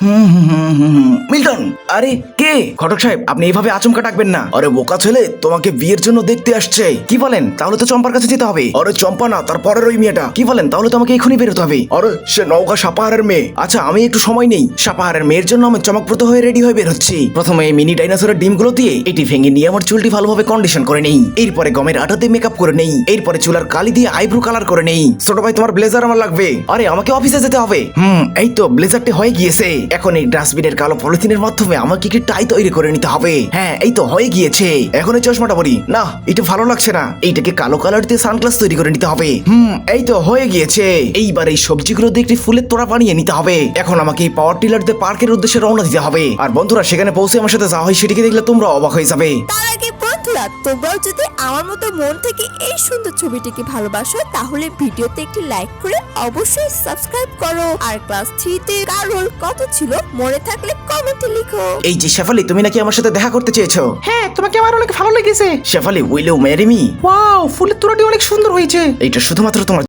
হুম হুম হুম হুম হুম। Milton আরে কে? ঘটক সাহেব আপনি এইভাবে আচমকা ডাকবেন না। আরে বোকা ছেলে তোমাকে বিয়ের জন্য দেখতে আসছে। কি বলেন? তাহলে তো চম্পার কাছে যেতে হবে। আরে চম্পা না তার পরের ওই মেয়েটা। কি বলেন? তাহলে তো আমাকে এখনই বেরোতে হবে। আরে সে নৌকা সাপাহারের মেয়ে। আচ্ছা আমি একটু সময় নেই। সাপাহারের মেয়ের জন্য আমি চমকপ্রদ হয়ে রেডি হয়ে বের হচ্ছি প্রথমে এই মিনি ডাইনোসরের ডিমগুলো দিয়ে এটি ভেঙে নিয়ে আমার চুলটি ভালোভাবে কন্ডিশন করে নেই। এরপরে গমের আটা দিয়ে মেকআপ করে নেই। এরপরে চুলার কালি দিয়ে আইব্রো কালার করে নেই। ছোট ভাই তোমার ব্লেজার আমার লাগবে। আরে আমাকে অফিসে যেতে হবে। হুম এই তো ব্লেজারটি হয়ে গিয়েছে। এখন এই ডাস্টবিনের কালো পলিথিনের মাধ্যমে আমাকে একটি টাই তৈরি করে নিতে হবে? হ্যাঁ এই তো হয়ে গিয়েছে। এখন এই চশমাটা পরি। না, এটা ভালো লাগছে না। এইটাকে কালো কালার দিয়ে সানগ্লাস তৈরি করে নিতে হবে। হুম, এই তো হয়ে গিয়েছে। এইবার এই সবজিগুলো দিয়ে একটি ফুলের তোড়া বানিয়ে নিতে হবে। এখন আমাকে এই পাওয়ার টিলার দিয়ে পার্কের উদ্দেশ্যে রওনা দিতে হবে। আর বন্ধুরা, সেখানে পৌঁছে আমার সাথে যা হয় সেটিকে দেখলে তোমরা অবাক হয়ে যাবে। বন্ধুরা তোমরাও যদি আমার মতো মন থেকে এই সুন্দর ছবিটিকে ভালোবাসো তাহলে ভিডিওতে একটি লাইক করে অবশ্যই সাবস্ক্রাইব করো। আর ক্লাস থ্রিতে কার রোল কত ছিল মনে থাকলে কমেন্টে লিখো। এই যে শেফালি তুমি নাকি আমার সাথে দেখা করতে চেয়েছো? হ্যাঁ তোমাকে আমার অনেক ভালো লেগেছে। Shefali will you marry me wow ফুলের তোড়াটি অনেক সুন্দর হয়েছে। এটা শুধুমাত্র তোমার